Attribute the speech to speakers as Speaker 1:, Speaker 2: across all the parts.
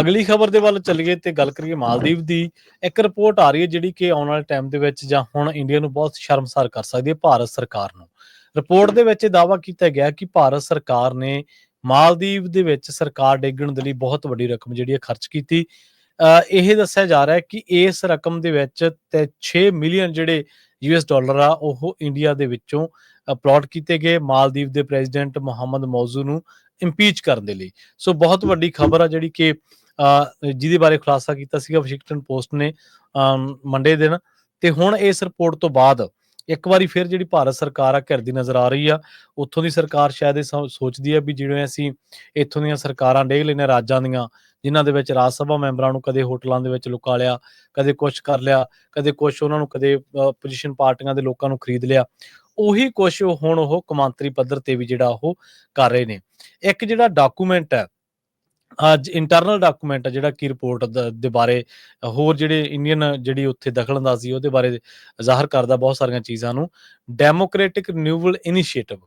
Speaker 1: ਅਗਲੀ ਖਬਰ ਦੇ ਵੱਲ ਚੱਲੀਏ ਤੇ ਗੱਲ ਕਰੀਏ ਮਾਲਦੀਵ ਦੀ, ਇੱਕ ਰਿਪੋਰਟ ਆ ਰਹੀ ਹੈ ਜਿਹੜੀ ਕਿ ਆਉਣ ਵਾਲੇ ਟਾਈਮ ਦੇ ਵਿੱਚ ਜਾਂ ਹੁਣ ਇੰਡੀਆ ਨੂੰ ਬਹੁਤ ਸ਼ਰਮਸਾਰ ਕਰ ਸਕਦੀ ਹੈ ਭਾਰਤ ਸਰਕਾਰ ਨੂੰ। ਰਿਪੋਰਟ ਦੇ ਵਿੱਚ ਇਹ ਕੀਤਾ ਗਿਆ ਕਿ ਭਾਰਤ ਸਰਕਾਰ ਨੇ ਮਾਲਦੀਵ ਦੇ ਵਿੱਚ ਸਰਕਾਰ ਡੇਗਣ ਦੇ ਲਈ ਬਹੁਤ ਵੱਡੀ ਰਕਮ ਜਿਹੜੀ ਹੈ ਖਰਚ ਕੀਤੀ। ਇਹ ਦੱਸਿਆ ਜਾ ਰਿਹਾ ਹੈ ਕਿ ਇਸ ਰਕਮ ਦੇ ਵਿੱਚ ਤੇ 6 ਮਿਲੀਅਨ ਜਿਹੜੇ ਯੂਐਸ ਡਾਲਰ ਆ, ਉਹ ਇੰਡੀਆ ਦੇ ਵਿੱਚੋਂ ਪਲਾਟ ਕੀਤੇ ਗਏ ਮਾਲਦੀਵ ਦੇ ਪ੍ਰੈਜ਼ੀਡੈਂਟ ਮੁਹੰਮਦ ਮੌਜ਼ੂ ਨੂੰ ਇੰਪੀਚ ਕਰਨ ਦੇ ਲਈ। ਸੋ ਬਹੁਤ ਵੱਡੀ ਖਬਰ ਆ ਜਿਹੜੀ ਕਿ ਜਿਹਦੇ ਬਾਰੇ ਖੁਲਾਸਾ ਕੀਤਾ ਸੀਗਾ ਵਾਸ਼ਿੰਗਟਨ ਪੋਸਟ ਨੇ ਮੰਡੇ ਦਿਨ। ਤੇ ਹੁਣ ਇਸ ਰਿਪੋਰਟ ਤੋਂ ਬਾਅਦ ਇੱਕ ਵਾਰੀ ਫਿਰ ਜਿਹੜੀ ਭਾਰਤ ਸਰਕਾਰ ਆ, ਘਿਰਦੀ ਨਜ਼ਰ ਆ ਰਹੀ ਆ। ਉੱਥੋਂ ਦੀ ਸਰਕਾਰ ਸ਼ਾਇਦ ਇਹ ਸੋਚਦੀ ਆ ਵੀ ਜਿਵੇਂ ਅਸੀਂ ਇੱਥੋਂ ਦੀਆਂ ਸਰਕਾਰਾਂ ਡੇਗ ਲੈਨੇ ਰਾਜਾਂ ਦੀਆਂ, ਜਿਨ੍ਹਾਂ ਦੇ ਵਿੱਚ ਰਾਜ ਸਭਾ ਮੈਂਬਰਾਂ ਨੂੰ ਕਦੇ ਹੋਟਲਾਂ ਦੇ ਵਿੱਚ ਲੁਕਾ ਲਿਆ, ਕਦੇ ਕੁਝ ਕਰ ਲਿਆ, ਕਦੇ ਕੁਝ ਉਹਨਾਂ ਨੂੰ ਕਦੇ ਪੋਜੀਸ਼ਨ ਪਾਰਟੀਆਂ ਦੇ ਲੋਕਾਂ ਨੂੰ ਖਰੀਦ ਲਿਆ। ਉਹੀ ਕੁਝ ਹੁਣ ਉਹ ਕਮਾਂਤਰੀ ਪੱਧਰ ਤੇ ਵੀ ਜਿਹੜਾ ਉਹ ਕਰ ਰਹੇ ਨੇ। ਇੱਕ ਜਿਹੜਾ ਡਾਕੂਮੈਂਟ ਹੈ ਅੱਜ ਇੰਟਰਨਲ ਡਾਕੂਮੈਂਟ ਹੈ ਜਿਹੜਾ ਕਿ ਰਿਪੋਰਟ ਦੇ ਬਾਰੇ, ਹੋਰ ਜਿਹੜੇ ਇੰਡੀਅਨ ਜਿਹੜੀ ਉੱਥੇ ਦਖਲਅੰਦਾਜ਼ੀ ਉਹਦੇ ਬਾਰੇ ਜ਼ਾਹਰ ਕਰਦਾ ਬਹੁਤ ਸਾਰੀਆਂ ਚੀਜ਼ਾਂ ਨੂੰ। ਡੈਮੋਕ੍ਰੈਟਿਕ ਰਿਨਿਊਵਲ ਇਨੀਸ਼ੀਏਟਿਵ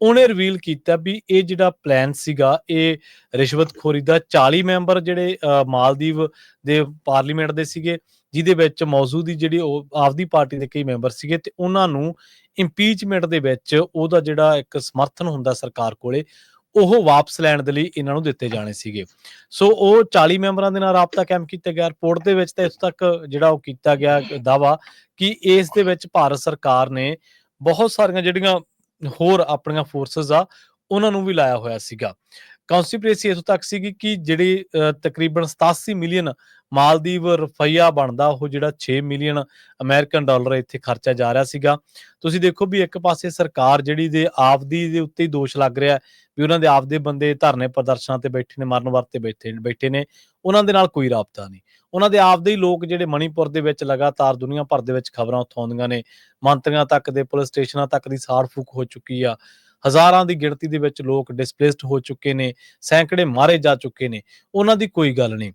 Speaker 1: ਉਹਨੇ ਰਿਵੀਲ ਕੀਤਾ ਵੀ ਇਹ ਜਿਹੜਾ ਪਲਾਨ ਸੀਗਾ, ਇਹ ਰਿਸ਼ਵਤਖੋਰੀ ਦਾ 40 ਮੈਂਬਰ ਜਿਹੜੇ ਮਾਲਦੀਵ ਦੇ ਪਾਰਲੀਮੈਂਟ ਦੇ ਸੀਗੇ, ਜਿਹਦੇ ਵਿੱਚ ਮੌਜੂਦੀ ਜਿਹੜੀ ਉਹ ਆਪਦੀ ਪਾਰਟੀ ਦੇ ਕਈ ਮੈਂਬਰ ਸੀਗੇ ਤੇ ਉਹਨਾਂ ਨੂੰ ਇੰਪੀਚਮੈਂਟ ਦੇ ਵਿੱਚ ਉਹਦਾ ਜਿਹੜਾ ਇੱਕ ਸਮਰਥਨ ਹੁੰਦਾ ਸਰਕਾਰ ਕੋਲੇ ਉਹ ਵਾਪਸ ਲੈਣ ਦੇ ਲਈ ਇਹਨਾਂ ਨੂੰ ਦਿੱਤੇ ਜਾਣੇ ਸੀਗੇ। ਸੋ ਉਹ 40 ਮੈਂਬਰਾਂ ਦੇ ਨਾਲ ਰਾਬਤਾ ਕਾਇਮ ਕੀਤਾ ਗਿਆ। ਰਿਪੋਰਟ ਦੇ ਵਿੱਚ ਤਾਂ ਇਸ ਤੱਕ ਜਿਹੜਾ ਉਹ ਕੀਤਾ ਗਿਆ ਦਾਵਾ ਕਿ ਇਸ ਦੇ ਵਿੱਚ ਭਾਰਤ ਸਰਕਾਰ ਨੇ ਬਹੁਤ ਸਾਰੀਆਂ ਜਿਹੜੀਆਂ ਹੋਰ ਆਪਣੀਆਂ ਫੋਰਸਸ ਆ, ਉਹਨਾਂ ਨੂੰ ਵੀ ਲਾਇਆ ਹੋਇਆ ਸੀਗਾ। ਕਨਸਪੀਰੇਸੀ ਇਸ ਤੱਕ ਸੀਗੀ ਕਿ ਜਿਹੜੀ ਤਕਰੀਬਨ 87 ਮਿਲੀਅਨ ਮਾਲਦੀਵ ਰੁਪਈਆ ਬਣਦਾ, ਉਹ ਜਿਹੜਾ 6 ਮਿਲੀਅਨ ਅਮਰੀਕਨ ਡਾਲਰ ਇੱਥੇ ਖਰਚਿਆ ਜਾ ਰਿਹਾ ਸੀਗਾ। ਤੁਸੀਂ ਦੇਖੋ ਵੀ ਇੱਕ ਪਾਸੇ ਸਰਕਾਰ ਜਿਹੜੀ ਦੇ ਆਪਦੀ ਦੇ ਉੱਤੇ ਹੀ ਦੋਸ਼ ਲੱਗ ਰਿਹਾ ਵੀ ਉਹਨਾਂ ਦੇ ਆਪਦੇ ਬੰਦੇ ਧਰਨੇ ਪ੍ਰਦਰਸ਼ਨਾਂ ਤੇ ਬੈਠੇ ਨੇ, ਮਰਨ ਵਰਤੇ ਬੈਠੇ ਬੈਠੇ ਨੇ, ਉਹਨਾਂ ਦੇ ਨਾਲ ਕੋਈ ਰਾਬਤਾ ਨਹੀਂ। ਉਹਨਾਂ ਦੇ ਆਪਦੇ ਹੀ ਲੋਕ ਜਿਹੜੇ ਮਣੀਪੁਰ ਦੇ ਵਿੱਚ ਲਗਾਤਾਰ ਦੁਨੀਆ ਭਰ ਦੇ ਵਿੱਚ ਖਬਰਾਂ ਉੱਥੋਂ ਆਉਂਦੀਆਂ ਨੇ, ਮੰਤਰੀਆਂ ਤੱਕ ਦੇ, ਪੁਲਿਸ ਸਟੇਸ਼ਨਾਂ ਤੱਕ ਦੀ ਸਾੜ ਫੂਕ ਹੋ ਚੁੱਕੀ ਆ। ਹਜ਼ਾਰਾਂ ਦੀ ਗਿਣਤੀ ਦੇ ਵਿੱਚ ਲੋਕ ਡਿਸਪਲੇਸਡ ਹੋ ਚੁੱਕੇ ਨੇ, ਸੈਂਕੜੇ ਮਾਰੇ ਜਾ ਚੁੱਕੇ ਨੇ, ਉਹਨਾਂ ਦੀ ਕੋਈ ਗੱਲ ਨਹੀਂ।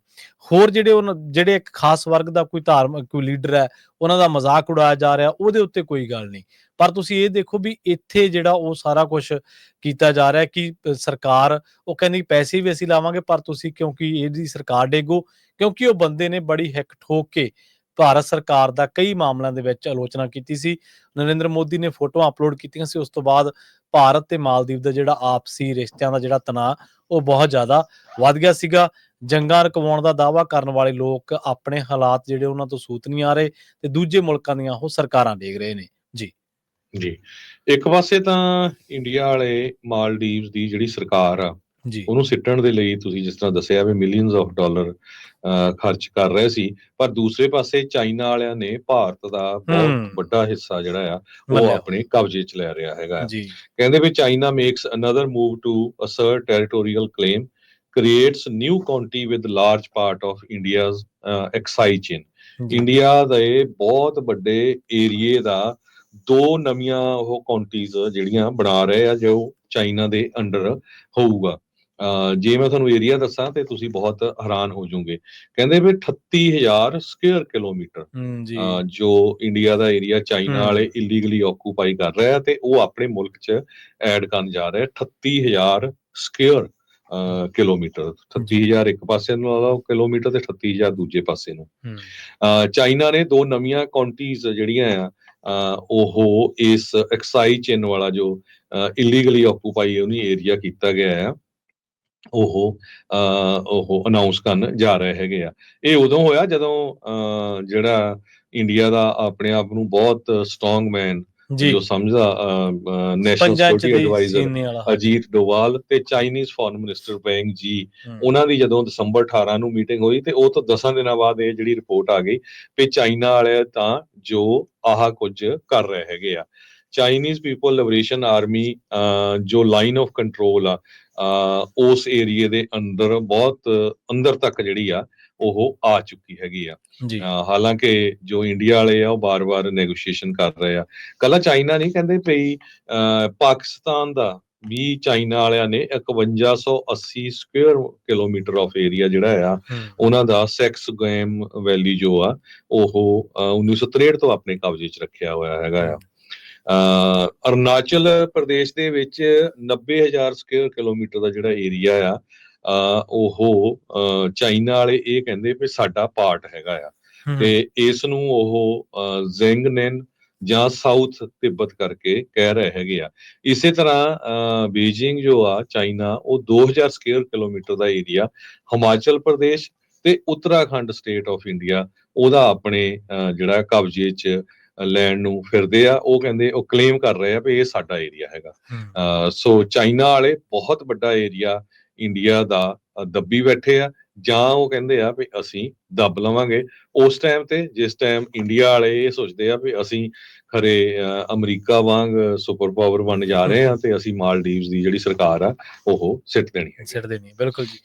Speaker 1: ਹੋਰ ਜਿਹੜੇ ਉਹਨਾਂ, ਜਿਹੜੇ ਇੱਕ ਖਾਸ ਵਰਗ ਦਾ ਕੋਈ ਧਾਰਮਿਕ, ਕੋਈ ਲੀਡਰ ਹੈ, ਉਹਨਾਂ ਦਾ ਮਜ਼ਾਕ ਉਡਾਇਆ ਜਾ ਰਿਹਾ, ਉਹਦੇ ਉੱਤੇ ਕੋਈ ਗੱਲ ਨਹੀਂ। ਪਰ ਤੁਸੀਂ ਇਹ ਦੇਖੋ ਵੀ ਇੱਥੇ ਜਿਹੜਾ ਉਹ ਸਾਰਾ ਕੁਝ ਕੀਤਾ ਜਾ ਰਿਹਾ ਕਿ ਸਰਕਾਰ, ਉਹ ਕਹਿੰਦੀ ਪੈਸੇ ਵੀ ਅਸੀਂ ਲਾਵਾਂਗੇ, ਪਰ ਤੁਸੀਂ ਕਿਉਂਕਿ ਇਹਦੀ ਸਰਕਾਰ ਡੇਗੋ, ਕਿਉਂਕਿ ਉਹ ਬੰਦੇ ਨੇ ਬੜੀ ਹਿੱਕ ਠੋਕ ਕੇ ਭਾਰਤ ਸਰਕਾਰ ਦਾ ਕਈ ਮਾਮਲਿਆਂ ਦੇ ਵਿੱਚ ਆਲੋਚਨਾ ਕੀਤੀ ਸੀ। ਨਰਿੰਦਰ ਮੋਦੀ ਨੇ ਫੋਟੋਆਂ ਅਪਲੋਡ ਕੀਤੀਆਂ ਸੀ। ਉਸ ਤੋਂ ਬਾਅਦ ਭਾਰਤ ਤੇ ਮਾਲਦੀਵ ਦਾ ਜਿਹੜਾ ਆਪਸੀ ਰਿਸ਼ਤਿਆਂ ਦਾ ਜਿਹੜਾ ਤਣਾਅ, ਉਹ ਬਹੁਤ ਜ਼ਿਆਦਾ ਵੱਧ ਗਿਆ ਸੀਗਾ। ਜੰਗਾਂ ਰਕਵਾਉਣ ਦਾ ਦਾਅਵਾ ਕਰਨ ਵਾਲੇ ਲੋਕ ਆਪਣੇ ਹਾਲਾਤ ਜਿਹੜੇ ਉਹਨਾਂ ਤੋਂ ਸੂਤ ਨਹੀਂ ਆ ਰਹੇ ਤੇ ਦੂਜੇ ਮੁਲਕਾਂ ਦੀਆਂ ਉਹ ਸਰਕਾਰਾਂ ਦੇਖ ਰਹੇ ਨੇ।
Speaker 2: ਜੀ। ਜੀ। ਇੱਕ ਪਾਸੇ ਤਾਂ ਇੰਡੀਆ ਵਾਲੇ ਮਾਲਦੀਵਸ ਦੀ ਜਿਹੜੀ ਸਰਕਾਰ ਆ
Speaker 1: ਜੀ।
Speaker 2: ਉਹਨੂੰ ਸਿੱਟਣ ਦੇ ਲਈ ਤੁਸੀਂ ਜਿਸ ਤਰ੍ਹਾਂ ਦੱਸਿਆ ਵੀ ਮਿਲੀਅਨਸ ਆਫ ਡਾਲਰ ਖਰਚ ਕਰ ਰਹੇ ਸੀ ਪਰ ਦੂਸਰੇ ਪਾਸੇ ਚਾਈਨਾ ਵਾਲਿਆਂ ਨੇ ਭਾਰਤ ਦਾ ਬਹੁਤ। ਵੱਡਾ ਹਿੱਸਾ ਜਿਹੜਾ ਆ ਉਹ। ਆਪਣੇ ਕਬਜ਼ੇ 'ਚ ਲੈ ਰਿਹਾ ਹੈਗਾ।
Speaker 1: ਜੀ।
Speaker 2: ਕਹਿੰਦੇ ਵੀ China makes another move to assert territorial claim creates new county with large part of India's Aksai Chin
Speaker 1: ਜੀ।
Speaker 2: ਇੰਡੀਆ ਦੇ ਬਹੁਤ ਵੱਡੇ ਏਰੀਏ ਦਾ ਦੋ ਨਵੀਆਂ ਉਹ ਕਾਉਂਟੀਜ਼ ਜਿਹੜੀਆਂ ਬਣਾ ਰਹੇ ਆ ਜੋ ਚਾਈਨਾ ਦੇ ਅੰਡਰ ਹੋਊਗਾ। ਜੇ ਮੈਂ ਤੁਹਾਨੂੰ ਏਰੀਆ ਦੱਸਾਂ ਤੇ ਤੁਸੀਂ ਬਹੁਤ ਹੈਰਾਨ ਹੋ ਜਾਓਗੇ। ਕਹਿੰਦੇ ਵੀ 38000 ਸਕੁਅਰ ਕਿਲੋਮੀਟਰ
Speaker 1: ਜੀ।
Speaker 2: ਇੰਡੀਆ ਦਾ ਏਰੀਆ ਚਾਈਨਾ। ਵਾਲੇ ਇਲੀਗਲੀ ਆਕੂਪਾਈ ਕਰ ਰਹੇ ਤੇ ਉਹ ਆਪਣੇ ਮੁਲਕ 'ਚ ਐਡ ਕਰਨ ਜਾ ਰਹੇ ਆ 38000 ਸਕੁਅਰ ਕਿਲੋਮੀਟਰ। 38000 ਇੱਕ ਪਾਸੇ ਨੂੰ ਲਓ ਕਿਲੋਮੀਟਰ ਤੇ 38000 ਦੂਜੇ ਪਾਸੇ ਨੂੰ। ਚਾਈਨਾ ਨੇ ਦੋ ਨਵੀਆਂ ਕਾਉਂਟੀਜ਼ ਜਿਹੜੀਆਂ ਆ ਉਹ ਇਸ ਐਕਸਾਈ ਚੇਨ ਵਾਲਾ ਜੋ ਇਲੀਗਲੀ ਆਕੂਪਾਈ ਉਹਨੀ ਏਰੀਆ ਕੀਤਾ ਗਿਆ ਆ। ਉਹ ਉਹ ਅਨਾਉਂਸ ਕਰਨ ਜਾ ਰਹੇ ਹੈਗੇ ਆ। ਇਹ ਉਦੋਂ ਹੋਇਆ ਜਦੋਂ ਜਿਹੜਾ ਇੰਡੀਆ ਦਾ ਆਪਣੇ ਆਪ ਨੂੰ ਬਹੁਤ ਸਟਰੋਂਗ ਮੈਨ
Speaker 1: ਜੀ।
Speaker 2: ਸਮਝਦਾ national security advisor Ajit Doval ਤੇ ਚਾਈਨੀਜ਼ ਫੋਰਨ ਮਿਨਿਸਟਰ ਵੈਂਗ ਜੀ ਉਹਨਾਂ ਦੀ ਜਦੋਂ ਦਸੰਬਰ 18 ਨੂੰ ਮੀਟਿੰਗ ਹੋਈ ਤੇ ਉਹ ਤੋਂ 10 ਦਿਨਾਂ ਬਾਅਦ ਇਹ ਜਿਹੜੀ ਰਿਪੋਰਟ ਆ ਗਈ ਕਿ ਚਾਈਨਾ ਵਾਲੇ ਤਾਂ ਜੋ ਆਹ ਕੁਝ ਕਰ ਰਹੇ ਹੈਗੇ ਆ। ਚਾਈਨੀਜ਼ ਪੀਪਲ ਲਿਬਰੇਸ਼ਨ ਆਰਮੀ ਜੋ ਲਾਈਨ ਆਫ ਕੰਟਰੋਲ ਆ ਉਸ ਏਰੀਏ ਦੇ ਅੰਦਰ ਬਹੁਤ ਅੰਦਰ ਤੱਕ ਜਿਹੜੀ ਆ ਉਹ ਆ ਚੁੱਕੀ ਹੈਗੀ ਆ। ਹਾਲਾਂਕਿ ਜੋ ਇੰਡੀਆ ਵਾਲੇ ਆ ਉਹ ਬਾਰ-ਬਾਰ ਨੈਗੋਸ਼ੀਏਸ਼ਨ ਕਰ ਰਹੇ ਆ। ਕੱਲਾ ਚਾਈਨਾ ਨਹੀਂ ਕਹਿੰਦੇ ਪਈ ਪਾਕਿਸਤਾਨ ਦਾ ਵੀ ਚਾਈਨਾ ਵਾਲਿਆਂ ਨੇ 5180 ਸਕੁਅਰ ਕਿਲੋਮੀਟਰ ਆਫ ਏਰੀਆ ਜਿਹੜਾ ਆ ਉਹਨਾਂ ਦਾ ਸੈਕਸ ਗੇਮ ਵੈਲੀ ਜੋ ਆ ਉਹ ਅਹ 1963 ਤੋਂ ਆਪਣੇ ਕਬਜ਼ੇ 'ਚ ਰੱਖਿਆ ਹੋਇਆ ਹੈਗਾ ਆ। ਅਰੁਣਾਚਲ ਪ੍ਰਦੇਸ਼ ਦੇ ਵਿੱਚ 90000 ਸਕੁਅਰ ਕਿਲੋਮੀਟਰ ਦਾ ਜਿਹੜਾ ਏਰੀਆ ਆ ਉਹ ਚਾਈਨਾ ਵਾਲੇ ਇਹ ਕਹਿੰਦੇ ਵੀ ਸਾਡਾ ਪਾਰਟ ਹੈਗਾ ਆ। ਤੇ ਇਸ ਨੂੰ ਉਹ ਜ਼ਿੰਗਨਨ ਜਾਂ ਸਾਊਥ ਤਿੱਬਤ ਕਰਕੇ ਕਹਿ ਰਹੇ ਹੈਗੇ ਆ। ਇਸੇ ਤਰ੍ਹਾਂ ਬੀਜਿੰਗ ਜੋ ਆ ਚਾਈਨਾ ਉਹ 2000 ਸਕੁਅਰ ਕਿਲੋਮੀਟਰ ਦਾ ਏਰੀਆ ਹਿਮਾਚਲ ਪ੍ਰਦੇਸ਼ ਤੇ ਉੱਤਰਾਖੰਡ ਸਟੇਟ ਆਫ ਇੰਡੀਆ ਉਹਦਾ ਆਪਣੇ ਜਿਹੜਾ ਕਬਜ਼ੇ 'ਚ ਲੈਣ ਨੂੰ ਫਿਰਦੇ ਆ ਉਹ ਕਹਿੰਦੇ ਉਹ ਕਲੇਮ ਕਰ ਰਹੇ ਆ ਵੀ ਇਹ ਸਾਡਾ ਏਰੀਆ ਹੈਗਾ। ਸੋ ਚਾਈਨਾ ਵਾਲੇ ਬਹੁਤ ਵੱਡਾ ਏਰੀਆ ਇੰਡੀਆ ਦਾ ਦੱਬੀ ਬੈਠੇ ਆ ਜਾਂ ਉਹ ਕਹਿੰਦੇ ਆ ਵੀ ਅਸੀਂ ਦੱਬ ਲਵਾਂਗੇ। ਉਸ ਟਾਈਮ ਤੇ ਜਿਸ ਟਾਈਮ ਇੰਡੀਆ ਵਾਲੇ ਇਹ ਸੋਚਦੇ ਆ ਵੀ ਅਸੀਂ ਖਰੇ ਅਮਰੀਕਾ ਵਾਂਗ ਸੁਪਰ ਪਾਵਰ ਬਣ ਜਾ ਰਹੇ ਆ ਤੇ ਅਸੀਂ ਮਾਲਦੀਵਸ ਦੀ ਜਿਹੜੀ ਸਰਕਾਰ ਆ ਉਹ ਸਿੱਟ ਦੇਣੀ ਹੈ
Speaker 1: ਸਿੱਟਦੇ ਨਹੀਂ ਬਿਲਕੁਲ ਜੀ।